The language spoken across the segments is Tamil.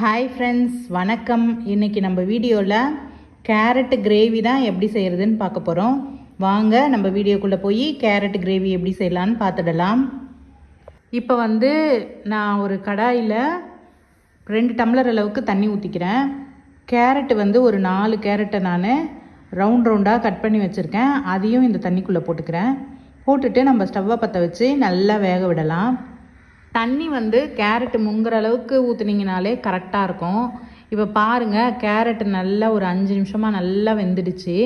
ஹாய் ஃப்ரெண்ட்ஸ் வணக்கம். இன்றைக்கி நம்ம வீடியோவில் கேரட் கிரேவி தான் எப்படி செய்கிறதுன்னு பார்க்க போகிறோம் வாங்க நம்ம வீடியோக்குள்ளே போய் கேரட் கிரேவி எப்படி செய்யலான்னு பார்த்துடலாம். இப்போ வந்து நான் ஒரு கடாயில் ரெண்டு டம்ளர் அளவுக்கு தண்ணி ஊற்றிக்கிறேன் கேரட் வந்து ஒரு நாலு கேரட்டை நான் ரவுண்ட் ரவுண்டாக கட் பண்ணி வச்சுருக்கேன். அதையும் இந்த தண்ணிக்குள்ளே போட்டுக்கிறேன். போட்டுட்டு நம்ம ஸ்டவ்வை பற்ற வச்சு நல்லா வேக விடலாம். தண்ணி வந்து கேரட் முங்குற அளவுக்கு ஊற்றுனீங்கனாலே கரெக்டாக இருக்கும். இப்போ பாருங்கள் கேரட் நல்லா ஒரு அஞ்சு நிமிஷமாக நல்லா வெந்துடுச்சு.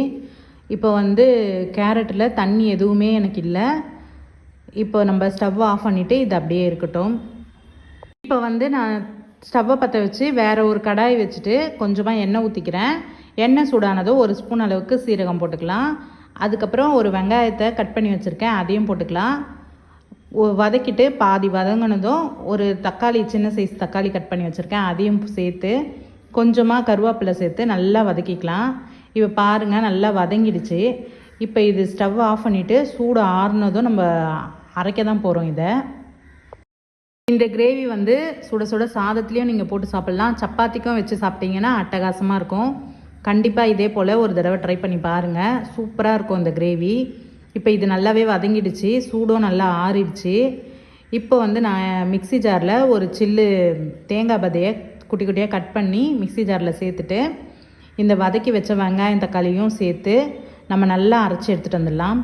இப்போ வந்து கேரட்டில் தண்ணி எதுவுமே எனக்கு இல்லை. இப்போ நம்ம ஸ்டவ் ஆஃப் பண்ணிவிட்டு இது அப்படியே இருக்கட்டும். இப்போ வந்து நான் ஸ்டவ்வை பற்ற வச்சு வேறு ஒரு கடாய் வச்சுட்டு கொஞ்சமாக எண்ணெய் ஊற்றிக்கிறேன் எண்ணெய் சூடானதோ ஒரு ஸ்பூன் அளவுக்கு சீரகம் போட்டுக்கலாம். அதுக்கப்புறம் ஒரு வெங்காயத்தை கட் பண்ணி வச்சுருக்கேன் அதையும் போட்டுக்கலாம். வதக்கிட்டு பாதி வதங்கினதும் ஒரு தக்காளி சின்ன சைஸ் தக்காளி கட் பண்ணி வச்சுருக்கேன். அதையும் சேர்த்து கொஞ்சமாக கருவேப்பிலை சேர்த்து நல்லா வதக்கிக்கலாம். இப்போ பாருங்கள் நல்லா வதங்கிடுச்சு. இப்போ இது ஸ்டவ் ஆஃப் பண்ணிவிட்டு சூடு ஆறுனதும் நம்ம அரைக்க தான் போகிறோம் இதை. இந்த கிரேவி வந்து சுட சுட சாதத்துலேயும் நீங்கள் போட்டு சாப்பிட்லாம். சப்பாத்திக்கும் வச்சு சாப்பிட்டீங்கன்னா அட்டகாசமாக இருக்கும். கண்டிப்பாக இதே போல் ஒரு தடவை ட்ரை பண்ணி பாருங்கள் சூப்பராக இருக்கும் இந்த கிரேவி இப்போ இது நல்லாவே வதங்கிடுச்சு சூடும் நல்லா ஆறிடுச்சு. இப்போ வந்து நான் மிக்ஸி ஜாரில் ஒரு சில்லு தேங்காய் பதையை குட்டி குட்டியாக கட் பண்ணி மிக்ஸி ஜாரில் சேர்த்துட்டு இந்த வதக்கி வச்ச வெங்காயம் தக்காளியும் சேர்த்து நம்ம நல்லா அரைச்சி எடுத்துகிட்டு வந்துடலாம்.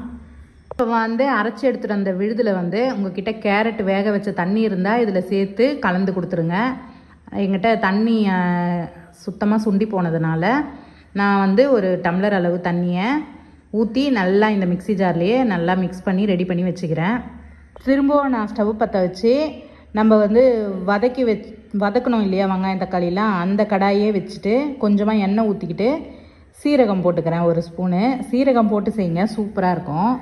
இப்போ வந்து அரைச்சி எடுத்துகிட்டு வந்த விழுதில் வந்து உங்ககிட்ட கேரட் வேக வச்ச தண்ணி இருந்தால் இதில் சேர்த்து கலந்து கொடுத்துருங்க. எங்கிட்ட தண்ணி சுத்தமாக சுண்டி போனதுனால நான் வந்து ஒரு டம்ளர் அளவு தண்ணியை ஊற்றி நல்லா இந்த மிக்ஸி ஜார்லேயே நல்லா மிக்ஸ் பண்ணி ரெடி பண்ணி வச்சுக்கிறேன். திரும்பவும் நான் ஸ்டவ் பற்ற வச்சு நம்ம வந்து வதக்கி வச் வதக்கணும் இல்லையா வெங்காயம் தக்காளிலாம் அந்த கடாயே வச்சுட்டு கொஞ்சமாக எண்ணெய் ஊற்றிக்கிட்டு சீரகம் போட்டுக்கிறேன் ஒரு ஸ்பூனு. சீரகம் போட்டு செய்யுங்க சூப்பராக இருக்கும்.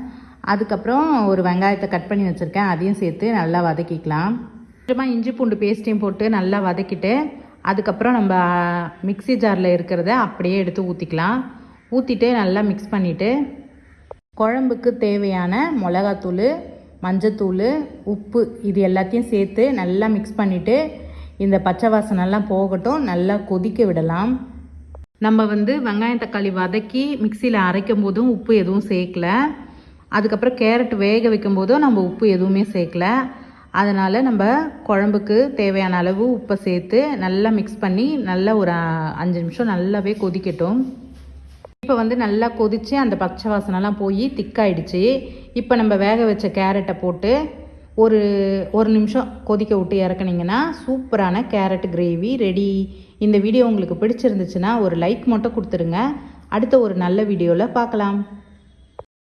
அதுக்கப்புறம் ஒரு வெங்காயத்தை கட் பண்ணி வச்சுருக்கேன். அதையும் சேர்த்து நல்லா வதக்கிக்கலாம். கொஞ்சமாக இஞ்சி பூண்டு பேஸ்ட்டையும் போட்டு நல்லா வதக்கிட்டு அதுக்கப்புறம் நம்ம மிக்ஸி ஜாரில் இருக்கிறத அப்படியே எடுத்து ஊற்றிக்கலாம் ஊற்றிட்டு நல்லா மிக்ஸ் பண்ணிவிட்டு குழம்புக்கு தேவையான மிளகாத்தூள் மஞ்சத்தூள் உப்பு இது எல்லாத்தையும் சேர்த்து நல்லா மிக்ஸ் பண்ணிவிட்டு இந்த பச்சை வாசனெல்லாம் போகட்டும் நல்லா கொதிக்க விடலாம். நம்ம வந்து வெங்காயம் தக்காளி வதக்கி மிக்சியில் அரைக்கும் போதும் உப்பு எதுவும் சேர்க்கல. அதுக்கப்புறம் கேரட் வேக வைக்கும் போதும் நம்ம உப்பு எதுவுமே சேர்க்கல. அதனால் நம்ம குழம்புக்கு தேவையான அளவு உப்பை சேர்த்து நல்லா மிக்ஸ் பண்ணி நல்லா ஒரு அஞ்சு நிமிஷம் நல்லாவே கொதிக்கட்டும். இப்போ வந்து நல்லா கொதித்து அந்த பச்சை வாசனைலாம் போய் திக்காயிடுச்சு. இப்போ நம்ம வேக வச்ச கேரட்டை போட்டு ஒரு ஒரு நிமிஷம் கொதிக்க விட்டு இறக்குனீங்கன்னா சூப்பரான கேரட் கிரேவி ரெடி. இந்த வீடியோ உங்களுக்கு பிடிச்சிருந்துச்சுன்னா ஒரு லைக் மட்டும் கொடுத்துருங்க. அடுத்த ஒரு நல்ல வீடியோவில் பார்க்கலாம்.